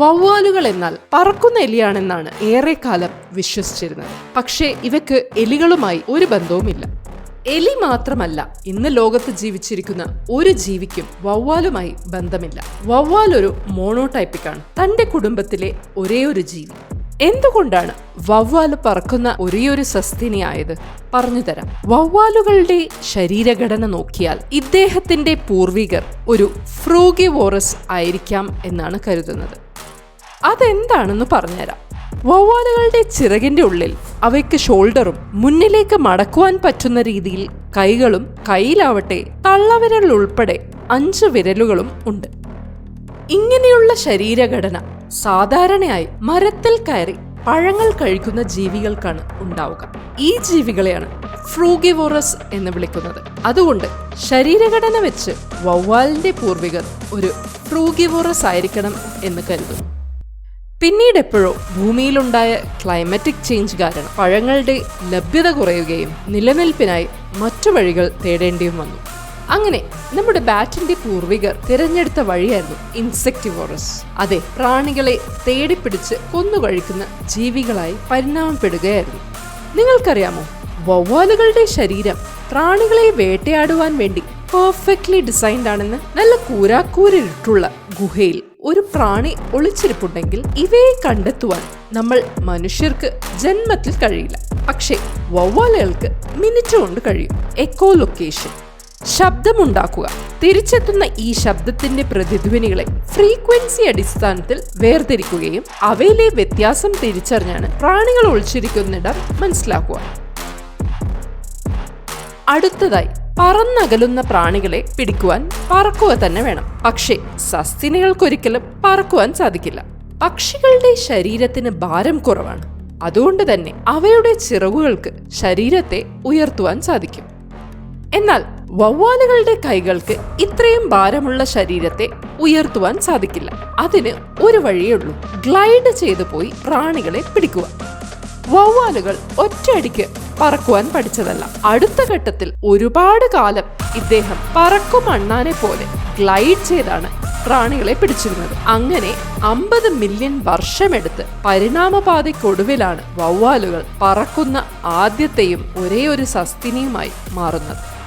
വവ്വാലുകൾ എന്നാൽ പറക്കുന്ന എലിയാണെന്നാണ് ഏറെക്കാലം വിശ്വസിച്ചിരുന്നത്. പക്ഷേ ഇവയ്ക്ക് എലികളുമായി ഒരു ബന്ധവുമില്ല. എലി മാത്രമല്ല ഇന്ന് ലോകത്ത് ജീവിച്ചിരിക്കുന്ന ഒരു ജീവിക്കും വവ്വാലുമായി ബന്ധമില്ല. വവ്വാൽ ഒരു മോണോടൈപ്പിക്കാണ്. തന്റെ കുടുംബത്തിലെ ഒരേ ഒരു ജീവി. എന്തുകൊണ്ടാണ് വവ്വാൽ പറക്കുന്ന ഒരേയൊരു സസ്തിനിയായത് പറഞ്ഞുതരാം വവ്വാലുകളുടെ ശരീരഘടന നോക്കിയാൽ ഇദ്ദേഹത്തിന്റെ പൂർവികർ ഒരു ഫ്രൂഗിവോറസ് ആയിരിക്കാം എന്നാണ് കരുതുന്നത്. അതെന്താണെന്ന് പറഞ്ഞുതരാം. വവ്വാലുകളുടെ ചിറകിന്റെ ഉള്ളിൽ അവയ്ക്ക് ഷോൾഡറും മുന്നിലേക്ക് മടക്കുവാൻ പറ്റുന്ന രീതിയിൽ കൈകളും കയ്യിലാവട്ടെ തള്ളവിരൽ ഉൾപ്പെടെ അഞ്ച് വിരലുകളും ഉണ്ട്. ഇങ്ങനെയുള്ള ശരീരഘടന സാധാരണയായി മരത്തിൽ കയറി പഴങ്ങൾ കഴിക്കുന്ന ജീവികൾക്കാണ് ഉണ്ടാവുക. ഈ ജീവികളെയാണ് ഫ്രൂഗിവോറസ് എന്ന് വിളിക്കുന്നത്. അതുകൊണ്ട് ശരീരഘടന വെച്ച് വവ്വാലിന്റെ പൂർവികർ ഒരു ഫ്രൂഗിവോറസ് ആയിരിക്കണം എന്ന് കരുതുന്നു. പിന്നീട് എപ്പോഴോ ഭൂമിയിലുണ്ടായ ക്ലൈമറ്റിക് ചേഞ്ച് കാരണം പഴങ്ങളുടെ ലഭ്യത കുറയുകയും നിലനിൽപ്പിനായി മറ്റു വഴികൾ തേടേണ്ടിയും വന്നു. അങ്ങനെ നമ്മുടെ ബാറ്റിന്റെ പൂർവികർ തിരഞ്ഞെടുത്ത വഴിയായിരുന്നു ഇൻസെക്ടിവോറസ് അതെ പ്രാണികളെ തേടിപ്പിടിച്ച് കൊന്നുകഴിക്കുന്ന ജീവികളായി പരിണാമപ്പെടുകയായിരുന്നു. നിങ്ങൾക്കറിയാമോ? വവ്വാലുകളുടെ ശരീരം പ്രാണികളെ വേട്ടയാടുവാൻ വേണ്ടി പെർഫെക്റ്റ്ലി ഡിസൈൻഡ് ആണെന്ന് നല്ല കൂരാക്കൂരിട്ടുള്ള ഗുഹയിൽ ഒരു പ്രാണി ഒളിച്ചിരിപ്പുണ്ടെങ്കിൽ ഇവയെ കണ്ടെത്തുവാൻ നമ്മൾ മനുഷ്യർക്ക് ജന്മത്തിൽ കഴിയില്ല. പക്ഷേ വവ്വാലുകൾക്ക് മിനിറ്റ് കൊണ്ട് കഴിയും. എക്കോ ലൊക്കേഷൻ ശബ്ദമുണ്ടാക്കുക. തിരിച്ചെത്തുന്ന ഈ ശബ്ദത്തിന്റെ പ്രതിധ്വനികളെ ഫ്രീക്വൻസി അടിസ്ഥാനത്തിൽ വേർതിരിക്കുകയും അവയിലെ വ്യത്യാസം തിരിച്ചറിഞ്ഞാണ് പ്രാണികൾ ഒളിച്ചിരിക്കുന്നിടം മനസ്സിലാക്കുക. അടുത്തതായി പറന്നകലുന്ന പ്രാണികളെ പിടിക്കുവാൻ പറക്കുക തന്നെ വേണം. പക്ഷേ സസ്തിനികൾക്കൊരിക്കലും പറക്കുവാൻ സാധിക്കില്ല. പക്ഷികളുടെ ശരീരത്തിന് ഭാരം കുറവാണ്. അതുകൊണ്ട് തന്നെ അവയുടെ ചിറവുകൾക്ക് ശരീരത്തെ ഉയർത്തുവാൻ സാധിക്കും. എന്നാൽ വവ്വാലുകളുടെ കൈകൾക്ക് ഇത്രയും ഭാരമുള്ള ശരീരത്തെ ഉയർത്തുവാൻ സാധിക്കില്ല. അതിന് ഒരു വഴിയേ ഉള്ളൂ. ഗ്ലൈഡ് ചെയ്തു പോയി പ്രാണികളെ പിടിക്കുക വവ്വാലുകൾ ഒറ്റയടിക്ക് പറക്കുവാൻ പഠിച്ചതല്ല. അടുത്ത ഘട്ടത്തിൽ ഒരുപാട് കാലം ഇദ്ദേഹം പറക്കും അണ്ണാനെ പോലെ ഗ്ലൈഡ് ചെയ്താണ് പ്രാണികളെ പിടിച്ചിരുന്നത്. അങ്ങനെ അമ്പത് മില്യൺ വർഷമെടുത്ത് പരിണാമപാതയ്ക്കൊടുവിലാണ് വവ്വാലുകൾ പറക്കുന്ന ആദ്യത്തെയും ഒരേ ഒരു സസ്തിനിയുമായി മാറുന്നത്.